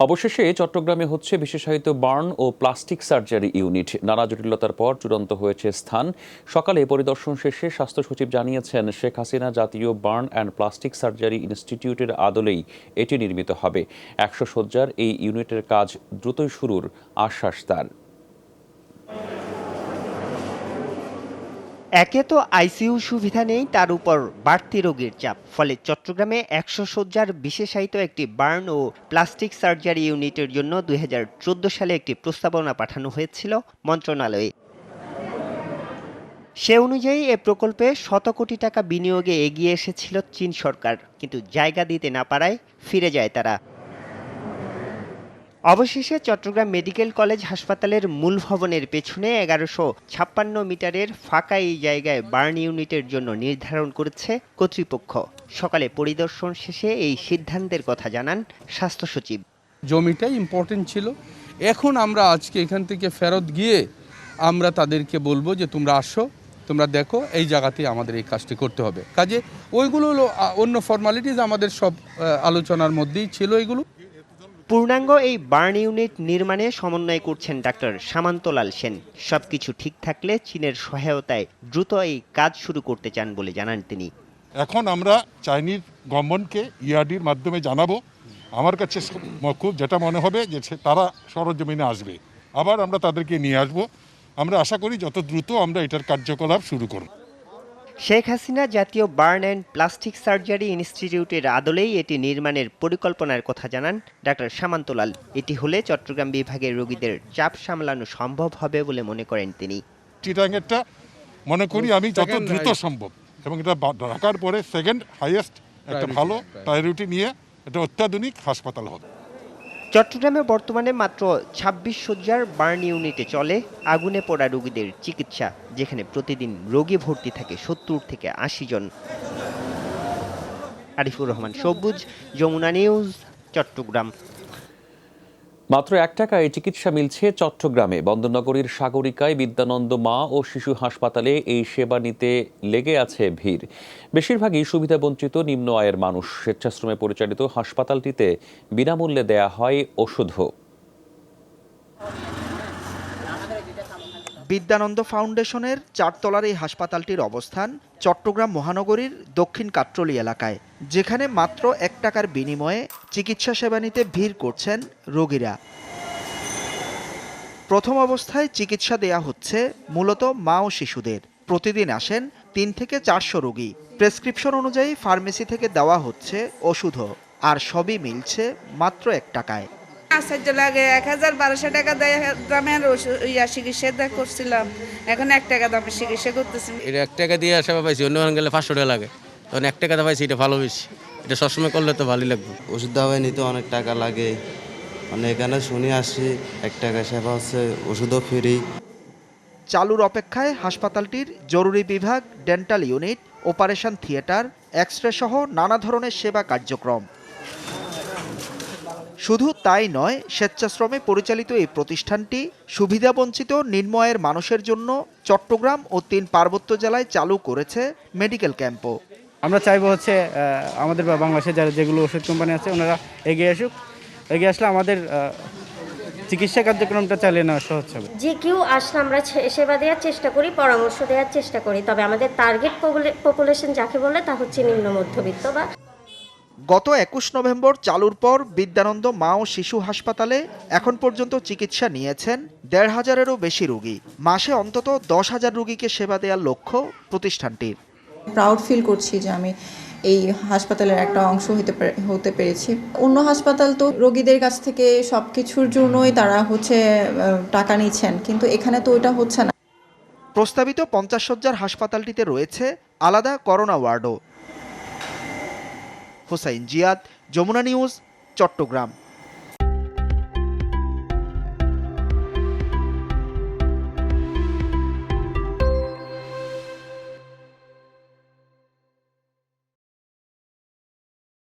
অবশেষে চট্টগ্রামে হচ্ছে বিশেষায়িত বার্ন ও প্লাস্টিক সার্জারি ইউনিট। নানা জটিলতার পর চূড়ান্ত হয়েছে স্থান। সকালে পরিদর্শন শেষে স্বাস্থ্য সচিব জানিয়েছেন, শেখ হাসিনা জাতীয় বার্ন অ্যান্ড প্লাস্টিক সার্জারি ইনস্টিটিউটের আদলেই এটি নির্মিত হবে। একশো শয্যার এই ইউনিটের কাজ দ্রুতই শুরুর আশ্বাস তার। একে তো আইসিইউ সুবিধা নেই, তার উপর বাড়তি রোগীর চাপ। ফলে চট্টগ্রামে একশো শয্যার বিশেষায়িত একটি বার্ন ও প্লাস্টিক সার্জারি ইউনিটের জন্য দু হাজার চোদ্দ সালে একটি প্রস্তাবনা পাঠানো হয়েছিল মন্ত্রণালয়ে। সে অনুযায়ী এ প্রকল্পে শত কোটি টাকা বিনিয়োগে এগিয়ে এসেছিল চীন সরকার, কিন্তু জায়গা দিতে না পারায় ফিরে যায় তারা। অবশেষে চট্টগ্রাম মেডিকেল কলেজ হাসপাতালের মূল ভবনের পেছনে এগারোশো ছাপ্পান্ন মিটারের ফাঁকা এই জায়গায় বার্ন ইউনিটের জন্য নির্ধারণ করেছে কর্তৃপক্ষ। সকালে পরিদর্শন শেষে এই সিদ্ধান্তের কথা জানান স্বাস্থ্য সচিব। জমিটাই ইম্পর্টেন্ট ছিল। এখন আমরা আজকে এখান থেকে ফেরত গিয়ে আমরা তাদেরকে বলব যে, তোমরা আসো, তোমরা দেখো, এই জায়গাতেই আমাদের এই কাজটি করতে হবে। কাজে ওইগুলো অন্য ফর্মালিটিস আমাদের সব আলোচনার মধ্যেই ছিল এগুলো। পূর্ণাঙ্গ এই বার্ন ইউনিট নির্মাণে সমন্বয় করছেন ডাক্তার সামান্তলাল সেন। সবকিছু ঠিক থাকলে চীনের সহায়তায় দ্রুত এই কাজ শুরু করতে চান বলে জানান তিনি। এখন আমরা চাইনিজ গভর্নমেন্টকে ইআরডির মাধ্যমে জানাব। আমার কাছে খুব যেটা মনে হবে যে তারা সরজমিনে আসবে। আবার আমরা তাদেরকে নিয়ে আসব। আমরা আশা করি যত দ্রুত আমরা এটার কার্যকলাপ শুরু করব। শেখ হাসিনা জাতীয় বার্ন অ্যান্ড প্লাস্টিক সার্জারি ইনস্টিটিউটের আদলেই এটি নির্মাণের পরিকল্পনার কথা জানান ডাক্তার সামান্তলাল। এটি হলে চট্টগ্রাম বিভাগের রোগীদের চাপ সামলানো সম্ভব হবে বলে মনে করেন তিনি। চিটাঙ্গেরটা মনে করি আমি যত দ্রুত সম্ভব এবং এটা ঢাকার পরে সেকেন্ড হাইয়েস্ট একটা ভালো. প্রায়োরিটি নিয়ে এটা অত্যাধুনিক হাসপাতাল হবে। চট্টগ্রামে বর্তমানে মাত্র ছাব্বিশ শয্যার বার্ন ইউনিটে চলে, আগুনে পড়া রোগীদের চিকিৎসা, যেখানে প্রতিদিন রোগী ভর্তি থাকে সত্তর থেকে আশি জন। আরিফুর রহমান, সবুজ, যমুনা নিউজ, চট্টগ্রাম। মাত্র এক টাকায় চিকিৎসা মিলছে চট্টগ্রামে। বন্দরনগরীর সাগরিকায় বিদ্যানন্দ মা ও শিশু হাসপাতালে এই সেবা নিতে লেগে আছে ভিড়। বেশিরভাগই সুবিধাবঞ্চিত নিম্ন আয়ের মানুষ। স্বেচ্ছাশ্রমে পরিচালিত হাসপাতালটিতে বিনামূল্যে দেয়া হয় ওষুধও। বিদ্যানন্দ ফাউন্ডেশনের চারতলার এই হাসপাতালটির অবস্থান চট্টগ্রাম মহানগরীর দক্ষিণ কাট্রলি এলাকায়, যেখানে মাত্র এক টাকার বিনিময়ে চিকিৎসা সেবা নিতে ভিড় করছেন রোগীরা। প্রথম অবস্থায় চিকিৎসা দেয়া হচ্ছে মূলত মা ও শিশুদের। প্রতিদিন আসেন তিন থেকে চারশো রোগী। প্রেসক্রিপশন অনুযায়ী ফার্মেসি থেকে দেওয়া হচ্ছে ওষুধও, আর সবই মিলছে মাত্র এক টাকায়। আশ্চর্য লাগে। এক হাজার বারোশো টাকা দেয় দামের ওষুধ ইয়া চিকিৎসা করছিলাম। এখন এক টাকা দামে চিকিৎসা করতেছি। এটা এক টাকা দিয়ে সেবা পাইছি অন্য গেলে পাঁচশো টাকা লাগে। তখন এক টাকা পাইছি এটা ভালো বেশি এটা সবসময় করলে তো ভালোই লাগবে। ওষুধ দাওয়ায় নিতে অনেক টাকা লাগে। মানে এখানে শুনে আসি এক টাকা সেবা হচ্ছে ওষুধও ফ্রি। চালুর অপেক্ষায় হাসপাতালটির জরুরি বিভাগ dental unit operation theatre X ray সহ নানা ধরনের সেবা কার্যক্রম। শুধু তাই নয় স্বেচ্ছাশ্রমে পরিচালিত এই প্রতিষ্ঠানটি সুবিধাবঞ্চিত নিম্নয়ের মানুষের জন্য চট্টগ্রাম ও তিন পার্বত্য জেলায় চালু করেছে মেডিকেল ক্যাম্পও। আমরা চাইব হচ্ছে আমাদের বা বাংলাদেশে যারা যেগুলো ওষুধ কোম্পানি আছে ওনারা এগিয়ে আসুক। এগিয়ে আসলে আমাদের চিকিৎসা কার্যক্রমটা চালিয়ে নেওয়া সহজ হবে। যে কেউ আসলে আমরা সে- সেবা দেওয়ার চেষ্টা করি পরামর্শ দেওয়ার চেষ্টা করি তবে আমাদের টার্গেট পপুলেশন যাকে বলে তা হচ্ছে নিম্ন মধ্যবিত্ত বা গত একুশ নভেম্বর চালুর পর বিদ্যানন্দ মা ও শিশু হাসপাতালে এখন পর্যন্ত চিকিৎসা নিয়েছেন দেড় হাজারেরও বেশি রোগী। মাসে অন্তত দশ হাজার রোগীকে সেবা দেওয়ার লক্ষ্য প্রতিষ্ঠানটির। প্রাউড ফিল করছি যে আমি এই হাসপাতালের একটা অংশ হতে হতে পেরেছি। অন্য হাসপাতাল তো রোগীদের কাছ থেকে সব কিছুর জন্যই তারা হচ্ছে টাকা নিচ্ছেন কিন্তু এখানে তো ওইটা হচ্ছে না। প্রস্তাবিত পঞ্চাশ শয্যার হাসপাতালটিতে রয়েছে আলাদা করোনা ওয়ার্ডও। হোসাইন জিয়াদ যমুনা নিউজ চট্টগ্রাম।